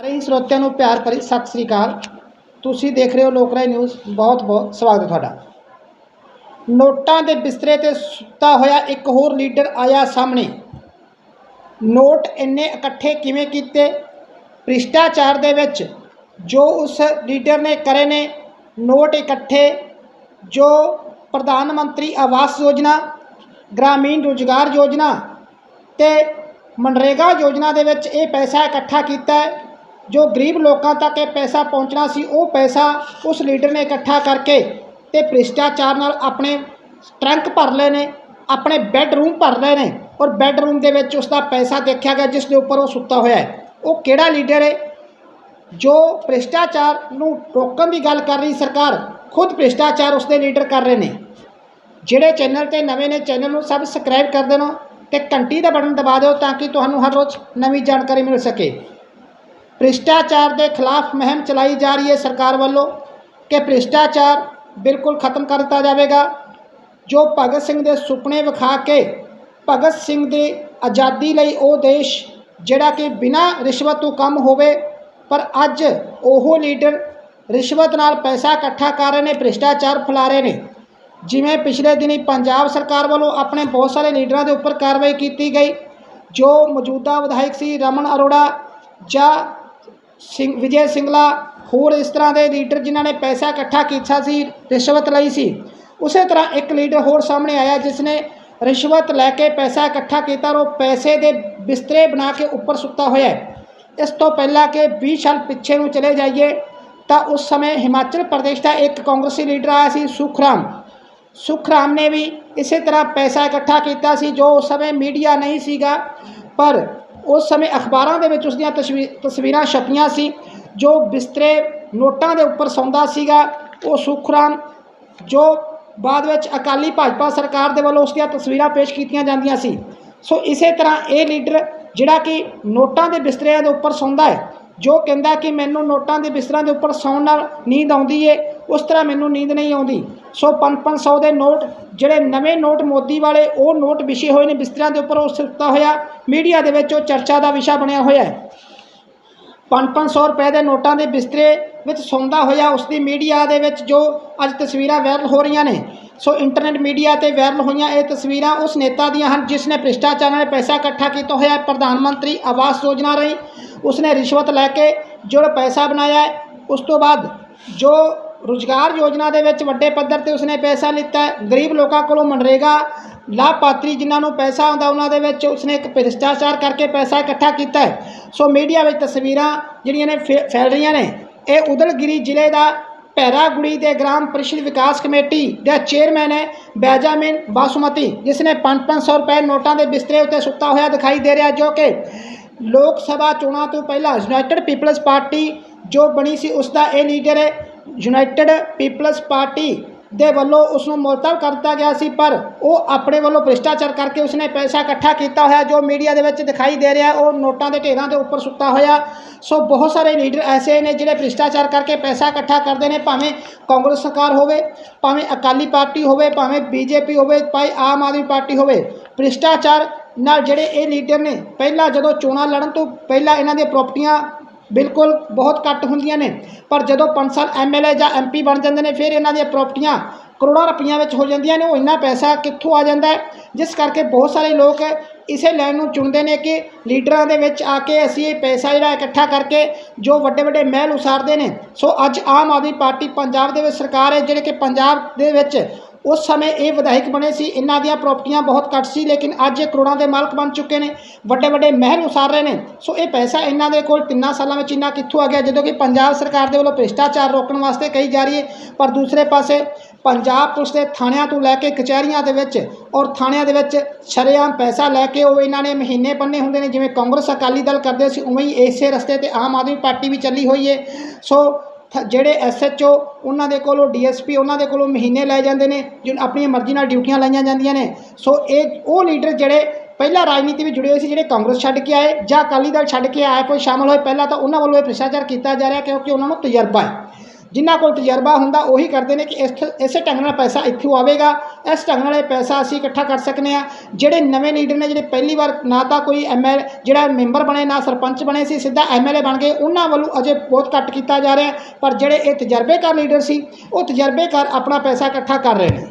ਸਾਰੇ ਹੀ ਸਰੋਤਿਆਂ ਨੂੰ ਪਿਆਰ ਭਰੀ ਸਤਿ ਸ੍ਰੀ ਅਕਾਲ। ਤੁਸੀਂ ਦੇਖ ਰਹੇ ਹੋ ਲੋਕਰਾਏ ਨਿਊਜ਼। ਬਹੁਤ ਬਹੁਤ ਸਵਾਗਤ ਹੈ ਤੁਹਾਡਾ। ਨੋਟਾਂ ਦੇ ਬਿਸਤਰੇ ਤੇ ਸੁੱਤਾ ਹੋਇਆ ਇੱਕ ਹੋਰ ਲੀਡਰ ਆਇਆ ਸਾਹਮਣੇ। ਨੋਟ ਇੰਨੇ ਇਕੱਠੇ ਕਿਵੇਂ ਕੀਤੇ? ਭ੍ਰਿਸ਼ਟਾਚਾਰ ਦੇ ਵਿੱਚ ਜੋ ਉਸ ਲੀਡਰ ਨੇ ਕਰੇ ਨੇ, ਨੋਟ ਇਕੱਠੇ। ਜੋ ਪ੍ਰਧਾਨ ਮੰਤਰੀ ਆਵਾਸ ਯੋਜਨਾ, ਗ੍ਰਾਮੀਣ ਰੁਜ਼ਗਾਰ ਯੋਜਨਾ ਤੇ ਮਨਰੇਗਾ ਯੋਜਨਾ ਦੇ ਵਿੱਚ ਇਹ ਪੈਸਾ ਇਕੱਠਾ ਕੀਤਾ ਹੈ। ਜੋ ਗਰੀਬ ਲੋਕਾਂ ਤੱਕ ਇਹ ਪੈਸਾ ਪਹੁੰਚਣਾ ਸੀ, ਉਹ ਪੈਸਾ ਉਸ ਲੀਡਰ ਨੇ ਇਕੱਠਾ ਕਰਕੇ ਤੇ ਭ੍ਰਿਸ਼ਟਾਚਾਰ ਨਾਲ ਆਪਣੇ ਟਰੰਕ ਭਰ ਲਏ ਨੇ, ਆਪਣੇ ਬੈੱਡਰੂਮ ਭਰ ਲਏ ਨੇ ਔਰ ਬੈੱਡਰੂਮ ਦੇ ਵਿੱਚ ਉਸ ਦਾ ਪੈਸਾ ਦੇਖਿਆ ਗਿਆ, ਜਿਸ ਦੇ ਉੱਪਰ ਉਹ ਸੁੱਤਾ ਹੋਇਆ ਹੈ। ਉਹ ਕਿਹੜਾ ਲੀਡਰ ਹੈ? ਜੋ ਭ੍ਰਿਸ਼ਟਾਚਾਰ ਨੂੰ ਰੋਕਣ ਦੀ ਗੱਲ ਕਰ ਰਹੀ ਸਰਕਾਰ, ਖੁਦ ਭ੍ਰਿਸ਼ਟਾਚਾਰ ਉਸ ਦੇ ਲੀਡਰ ਕਰ ਰਹੇ ਨੇ। ਜਿਹੜੇ ਚੈਨਲ ਤੇ ਨਵੇਂ ਨੇ, ਚੈਨਲ ਨੂੰ ਸਬਸਕ੍ਰਾਈਬ ਕਰ ਦੇਣਾ ਤੇ ਘੰਟੀ ਦਾ ਬਟਨ ਦਬਾ ਦਿਓ ਤਾਂ ਕਿ ਤੁਹਾਨੂੰ ਹਰ ਰੋਜ਼ ਨਵੀਂ ਜਾਣਕਾਰੀ ਮਿਲ ਸਕੇ। ਭ੍ਰਿਸ਼ਟਾਚਾਰ ਦੇ ਖਿਲਾਫ ਮੁਹਿੰਮ ਚਲਾਈ ਜਾ ਰਹੀ ਹੈ ਸਰਕਾਰ ਵੱਲੋਂ ਕਿ ਭ੍ਰਿਸ਼ਟਾਚਾਰ ਬਿਲਕੁਲ ਖਤਮ ਕਰ ਦਿੱਤਾ ਜਾਵੇਗਾ। ਜੋ ਭਗਤ ਸਿੰਘ ਦੇ ਸੁਪਨੇ ਵਿਖਾ ਕੇ ਭਗਤ ਸਿੰਘ ਦੀ ਆਜ਼ਾਦੀ ਲਈ ਉਹ ਦੇਸ਼ ਜਿਹੜਾ ਕਿ ਬਿਨਾਂ ਰਿਸ਼ਵਤ ਤੋਂ ਕੰਮ ਹੋਵੇ, ਪਰ ਅੱਜ ਉਹ ਲੀਡਰ ਰਿਸ਼ਵਤ ਨਾਲ ਪੈਸਾ ਇਕੱਠਾ ਕਰ ਰਹੇ ਨੇ, ਭ੍ਰਿਸ਼ਟਾਚਾਰ ਫੈਲਾ ਰਹੇ ਨੇ। ਜਿਵੇਂ ਪਿਛਲੇ ਦਿਨੀ ਪੰਜਾਬ ਸਰਕਾਰ ਵੱਲੋਂ ਆਪਣੇ ਬਹੁਤ ਸਾਰੇ ਲੀਡਰਾਂ ਦੇ ਉੱਪਰ ਕਾਰਵਾਈ ਕੀਤੀ ਗਈ, ਜੋ ਮੌਜੂਦਾ ਵਿਧਾਇਕ ਸੀ ਰਮਨ ਅਰੋੜਾ ਜਾਂ ਸਿੰਘ, ਵਿਜੇ ਸਿੰਗਲਾ ਹੋਰ ਇਸ ਤਰ੍ਹਾਂ ਦੇ ਲੀਡਰ ਜਿਨ੍ਹਾਂ ਨੇ ਪੈਸਾ ਇਕੱਠਾ ਕੀਤਾ ਸੀ, ਰਿਸ਼ਵਤ ਲਈ ਸੀ। ਉਸੇ ਤਰ੍ਹਾਂ ਇੱਕ ਲੀਡਰ ਹੋਰ ਸਾਹਮਣੇ ਆਇਆ ਜਿਸ ਨੇ ਰਿਸ਼ਵਤ ਲੈ ਕੇ ਪੈਸਾ ਇਕੱਠਾ ਕੀਤਾ ਔਰ ਉਹ ਪੈਸੇ ਦੇ ਬਿਸਤਰੇ ਬਣਾ ਕੇ ਉੱਪਰ ਸੁੱਤਾ ਹੋਇਆ ਹੈ। ਇਸ ਤੋਂ ਪਹਿਲਾਂ ਕਿ 20 ਸਾਲ ਪਿੱਛੇ ਨੂੰ ਚਲੇ ਜਾਈਏ, ਤਾਂ ਉਸ ਸਮੇਂ ਹਿਮਾਚਲ ਪ੍ਰਦੇਸ਼ ਦਾ ਇੱਕ ਕਾਂਗਰਸੀ ਲੀਡਰ ਆਇਆ ਸੀ, ਸੁਖਰਾਮ। ਸੁਖਰਾਮ ਨੇ ਵੀ ਇਸੇ ਤਰ੍ਹਾਂ ਪੈਸਾ ਇਕੱਠਾ ਕੀਤਾ ਸੀ ਜੋ ਉਸ ਸਮੇਂ ਮੀਡੀਆ ਨਹੀਂ ਸੀਗਾ, ਪਰ ਉਸ ਸਮੇਂ ਅਖਬਾਰਾਂ ਦੇ ਵਿੱਚ ਉਸ ਦੀਆਂ ਤਸਵੀ, ਤਸਵੀਰਾਂ ਛਪੀਆਂ ਸੀ, ਜੋ ਬਿਸਤਰੇ ਨੋਟਾਂ ਦੇ ਉੱਪਰ ਸੌਂਦਾ ਸੀਗਾ। ਉਹ ਸੁਖਰਾਮ ਜੋ ਬਾਅਦ ਵਿੱਚ ਅਕਾਲੀ ਭਾਜਪਾ ਸਰਕਾਰ ਦੇ ਵੱਲੋਂ ਉਸ ਦੀਆਂ ਤਸਵੀਰਾਂ ਪੇਸ਼ ਕੀਤੀਆਂ ਜਾਂਦੀਆਂ ਸੀ। ਸੋ ਇਸੇ ਤਰ੍ਹਾਂ ਇਹ ਲੀਡਰ ਜਿਹੜਾ ਕਿ ਨੋਟਾਂ ਦੇ ਬਿਸਤਰਿਆਂ ਦੇ ਉੱਪਰ ਸੌਂਦਾ ਹੈ, ਜੋ ਕਹਿੰਦਾ ਕਿ ਮੈਨੂੰ ਨੋਟਾਂ ਦੇ ਬਿਸਤਰਿਆਂ ਦੇ ਉੱਪਰ ਸੌਣ ਨਾਲ ਨੀਂਦ ਆਉਂਦੀ ਏ ਉਸ ਤਰ੍ਹਾਂ ਮੈਨੂੰ ਨੀਂਦ ਨਹੀਂ ਆਉਂਦੀ। ਸੋ 5-500 ਦੇ ਨੋਟ, ਜਿਹੜੇ ਨਵੇਂ ਨੋਟ ਮੋਦੀ ਵਾਲੇ, ਉਹ ਨੋਟ ਵਿਛੇ ਹੋਏ ਨੇ ਬਿਸਤਰਿਆਂ ਦੇ ਉੱਪਰ, ਉਹ ਸੁੱਤਾ ਹੋਇਆ। ਮੀਡੀਆ ਦੇ ਵਿੱਚ ਉਹ ਚਰਚਾ ਦਾ ਵਿਸ਼ਾ ਬਣਿਆ ਹੋਇਆ ਹੈ। 5-500 ਰੁਪਏ ਦੇ ਨੋਟਾਂ ਦੇ ਬਿਸਤਰੇ ਵਿੱਚ ਸੌਂਦਾ ਹੋਇਆ ਉਸ ਦੀ ਮੀਡੀਆ ਦੇ ਵਿੱਚ ਜੋ ਅੱਜ ਤਸਵੀਰਾਂ ਵਾਇਰਲ ਹੋ ਰਹੀਆਂ ਨੇ। ਸੋ ਇੰਟਰਨੈਟ ਮੀਡੀਆ ਤੇ ਵਾਇਰਲ ਹੋਈਆਂ ਇਹ ਤਸਵੀਰਾਂ ਉਸ ਨੇਤਾ ਦੀਆਂ ਹਨ, ਜਿਸ ਨੇ ਭ੍ਰਿਸ਼ਟਾਚਾਰ ਨਾਲ ਪੈਸਾ ਇਕੱਠਾ ਕੀਤਾ ਹੋਇਆ ਪ੍ਰਧਾਨ ਮੰਤਰੀ ਆਵਾਸ ਯੋਜਨਾ ਰਹੀ। ਉਸ ਨੇ ਰਿਸ਼ਵਤ ਲੈ ਕੇ ਜੋ ਪੈਸਾ ਬਣਾਇਆ ਉਸ ਤੋਂ ਬਾਅਦ ਜੋ ਰੁਜ਼ਗਾਰ ਯੋਜਨਾ ਦੇ ਵਿੱਚ ਵੱਡੇ ਪੱਧਰ ਤੇ ਉਸਨੇ ਪੈਸਾ ਲਿੱਤਾ ਗਰੀਬ ਲੋਕਾਂ ਕੋਲੋਂ ਮਨਰੇਗਾ ਲਾਭਪਾਤਰੀ ਜਿਨ੍ਹਾਂ ਨੂੰ ਪੈਸਾ ਆਉਂਦਾ ਉਹਨਾਂ ਦੇ ਵਿੱਚ ਉਸਨੇ ਇੱਕ ਭ੍ਰਿਸ਼ਟਾਚਾਰ ਕਰਕੇ ਪੈਸਾ ਇਕੱਠਾ ਕੀਤਾ ਸੋ ਮੀਡੀਆ ਵਿੱਚ ਤਸਵੀਰਾਂ ਜਿਹੜੀਆਂ ਨੇ ਫੈ- ਫੈਲ ਰਹੀਆਂ ਨੇ, ਇਹ ਉਦਲਗਿਰੀ ਜ਼ਿਲ੍ਹੇ ਦਾ ਪੈਰਾਗੁੜੀ ਦੇ ਗ੍ਰਾਮ ਪ੍ਰੀਸ਼ਦ ਵਿਕਾਸ ਕਮੇਟੀ ਦਾ ਚੇਅਰਮੈਨ ਹੈ ਬੈਜਾਮਿਨ ਬਾਸੁਮਤੀ ਜਿਸ ਨੇ 5-500 ਰੁਪਏ ਨੋਟਾਂ ਦੇ ਬਿਸਤਰੇ ਉੱਤੇ ਸੁੱਤਾ ਹੋਇਆ ਦਿਖਾਈ ਦੇ ਰਿਹਾ ਜੋ ਕਿ ਲੋਕ ਸਭਾ ਚੋਣਾਂ ਤੋਂ ਪਹਿਲਾਂ ਯੂਨਾਈਟਿਡ ਪੀਪਲਜ਼ ਪਾਰਟੀ ਜੋ ਬਣੀ ਸੀ ਉਸ ਦਾ ਇਹ ਲੀਡਰ ਹੈ। ਯੂਨਾਈਟਿਡ ਪੀਪਲਸ ਪਾਰਟੀ ਦੇ ਵੱਲੋਂ ਉਸ ਨੂੰ ਮੁਲਤਵ ਕਰ ਦਿੱਤਾ ਗਿਆ ਸੀ, ਪਰ ਉਹ ਆਪਣੇ ਵੱਲੋਂ ਭ੍ਰਿਸ਼ਟਾਚਾਰ ਕਰਕੇ ਉਸਨੇ ਪੈਸਾ ਇਕੱਠਾ ਕੀਤਾ ਹੋਇਆ, ਜੋ ਮੀਡੀਆ ਦੇ ਵਿੱਚ ਦਿਖਾਈ ਦੇ ਰਿਹਾ, ਉਹ ਨੋਟਾਂ ਦੇ ਢੇਰਾਂ ਦੇ ਉੱਪਰ ਸੁੱਤਾ ਹੋਇਆ। ਸੋ ਬਹੁਤ ਸਾਰੇ ਲੀਡਰ ਐਸੇ ਨੇ ਜਿਹੜੇ ਭ੍ਰਿਸ਼ਟਾਚਾਰ ਕਰਕੇ ਪੈਸਾ ਇਕੱਠਾ ਕਰਦੇ ਨੇ, ਭਾਵੇਂ ਕਾਂਗਰਸ ਸਰਕਾਰ ਹੋਵੇ, ਭਾਵੇਂ ਅਕਾਲੀ ਪਾਰਟੀ ਹੋਵੇ, ਭਾਵੇਂ ਬੀਜੇਪੀ ਹੋਵੇ, ਭਾਵੇਂ ਆਮ ਆਦਮੀ ਪਾਰਟੀ ਹੋਵੇ, ਭ੍ਰਿਸ਼ਟਾਚਾਰ ਨਾਲ ਜਿਹੜੇ ਇਹ ਲੀਡਰ ਨੇ, ਪਹਿਲਾਂ ਜਦੋਂ ਚੋਣਾਂ ਲੜਨ ਤੋਂ ਪਹਿਲਾਂ ਇਹਨਾਂ ਦੀਆਂ ਪ੍ਰਾਪਰਟੀਆਂ ਬਿਲਕੁਲ ਬਹੁਤ ਘੱਟ ਹੁੰਦੀਆਂ ਨੇ। ਪਰ ਜਦੋਂ 5 ਸਾਲ ਐਮਐਲਏ ਜਾਂ ਐਮਪੀ ਬਣ ਜਾਂਦੇ ਨੇ, ਫਿਰ ਇਹਨਾਂ ਦੀਆਂ ਪ੍ਰਾਪਰਟੀਆਂ ਕਰੋੜਾਂ ਰੁਪਈਆਂ ਵਿੱਚ ਹੋ ਜਾਂਦੀਆਂ ਨੇ। ਉਹ ਇੰਨਾ ਪੈਸਾ ਕਿੱਥੋਂ ਆ ਜਾਂਦਾ ਜਿਸ ਕਰਕੇ ਬਹੁਤ ਸਾਰੇ ਲੋਕ ਇਸੇ ਲਾਈਨ ਨੂੰ ਚੁਣਦੇ ਨੇ ਕਿ ਲੀਡਰਾਂ ਦੇ ਵਿੱਚ ਆ ਕੇ ਅਸੀਂ ਇਹ ਪੈਸਾ ਜਿਹੜਾ ਇਕੱਠਾ ਕਰਕੇ ਜੋ ਵੱਡੇ ਵੱਡੇ ਮਹਿਲ ਉਸਾਰਦੇ ਨੇ। ਸੋ ਅੱਜ ਆਮ ਆਦਮੀ ਪਾਰਟੀ ਪੰਜਾਬ ਦੇ ਵਿੱਚ ਸਰਕਾਰ ਹੈ, ਜਿਹੜੇ ਕਿ ਪੰਜਾਬ ਦੇ ਵਿੱਚ ਉਸ ਸਮੇਂ ਇਹ ਵਿਧਾਇਕ ਬਣੇ ਸੀ। ਇਹਨਾਂ ਦੀਆਂ ਪ੍ਰਾਪਰਟੀਆਂ ਬਹੁਤ ਘੱਟ ਸੀ, ਲੇਕਿਨ ਅੱਜ ਇਹ ਕਰੋੜਾਂ ਦੇ ਮਾਲਕ ਬਣ ਚੁੱਕੇ ਨੇ। ਵੱਡੇ ਵੱਡੇ ਮਹਿਲ ਉਸਾਰ ਰਹੇ ਨੇ। ਸੋ ਇਹ ਪੈਸਾ ਇਹਨਾਂ ਦੇ ਕੋਲ ਤਿੰਨਾਂ ਸਾਲਾਂ ਵਿੱਚ ਇੰਨਾ ਕਿੱਥੋਂ ਆ ਗਿਆ, ਜਦੋਂ ਕਿ ਪੰਜਾਬ ਸਰਕਾਰ ਦੇ ਵੱਲੋਂ ਭ੍ਰਿਸ਼ਟਾਚਾਰ ਰੋਕਣ ਵਾਸਤੇ ਕਹੀ ਜਾ ਰਹੀ ਹੈ। ਪਰ ਦੂਸਰੇ ਪਾਸੇ ਪੰਜਾਬ ਪੁਲਿਸ ਦੇ ਥਾਣਿਆਂ ਤੋਂ ਲੈ ਕੇ ਕਚਹਿਰੀਆਂ ਦੇ ਵਿੱਚ ਔਰ ਥਾਣਿਆਂ ਦੇ ਵਿੱਚ ਸ਼ਰੇਆਮ ਪੈਸਾ ਲੈ ਕੇ ਉਹ ਇਹਨਾਂ ਨੇ ਮਹੀਨੇ ਪੰਨੇ ਹੁੰਦੇ ਨੇ। ਜਿਵੇਂ ਕਾਂਗਰਸ ਅਕਾਲੀ ਦਲ ਕਰਦੇ ਸੀ, ਉਵੇਂ ਹੀ ਇਸੇ ਰਸਤੇ ਤੇ ਆਮ ਆਦਮੀ ਪਾਰਟੀ ਵੀ ਚੱਲੀ ਹੋਈ ਹੈ। ਸੋ ਜਿਹੜੇ ਐਸਐਚਓ ਉਹਨਾਂ ਦੇ ਕੋਲੋਂ ਡੀਐਸਪੀ ਉਹਨਾਂ ਦੇ ਕੋਲੋਂ ਮਹੀਨੇ ਲੈ ਜਾਂਦੇ ਨੇ, ਜਿਨ ਆਪਣੀ ਮਰਜ਼ੀ ਨਾਲ ਡਿਊਟੀਆਂ ਲਾਈਆਂ ਜਾਂਦੀਆਂ ਨੇ। ਸੋ ਇਹ, ਉਹ ਲੀਡਰ ਜਿਹੜੇ ਪਹਿਲਾਂ ਰਾਜਨੀਤੀ ਵਿੱਚ ਜੁੜੇ ਹੋਏ ਸੀ, ਜਿਹੜੇ ਕਾਂਗਰਸ ਛੱਡ ਕੇ ਆਏ ਜਾਂ ਅਕਾਲੀ ਦਲ ਛੱਡ ਕੇ ਆਏ ਕੋਈ ਸ਼ਾਮਲ ਹੋਏ, ਪਹਿਲਾਂ ਤਾਂ ਉਹਨਾਂ ਵੱਲੋਂ ਇਹ ਭ੍ਰਿਸ਼ਟਾਚਾਰ ਕੀਤਾ ਜਾ ਰਿਹਾ ਕਿਉਂਕਿ ਉਹਨਾਂ ਨੂੰ ਤਜਰਬਾ ਹੈ। ਜਿਨ੍ਹਾਂ ਕੋਲ ਤਜਰਬਾ ਹੁੰਦਾ ਉਹੀ ਕਰਦੇ ਨੇ ਕਿ ਇਸ ਇਸੇ ਢੰਗ ਨਾਲ ਪੈਸਾ ਇੱਥੋਂ ਆਵੇਗਾ। ਇਸ ਢੰਗ ਨਾਲ ਇਹ ਪੈਸਾ ਅਸੀਂ ਇਕੱਠਾ ਕਰ ਸਕਨੇ ਆ ਜਿਹੜੇ ਨਵੇਂ ਲੀਡਰ ਨੇ, ਜਿਹੜੇ ਪਹਿਲੀ ਵਾਰ ਨਾ ਤਾਂ ਕੋਈ ਐਮਐਲ, ਜਿਹੜਾ ਮੈਂਬਰ ਬਣੇ, ਨਾ ਸਰਪੰਚ ਬਣੇ ਸੀ, ਸਿੱਧਾ ਐਮਐਲਏ ਬਣ ਗਏ। ਉਹਨਾਂ ਵੱਲੋਂ ਅਜੇ ਬਹੁਤ ਘੱਟ ਕੀਤਾ ਜਾ ਰਿਹਾ ਪਰ ਜਿਹੜੇ ਇਹ ਤਜਰਬੇਕਾਰ ਲੀਡਰ ਸੀ, ਉਹ ਤਜਰਬੇਕਾਰ ਆਪਣਾ ਪੈਸਾ ਇਕੱਠਾ ਕਰ ਰਹੇ ਨੇ।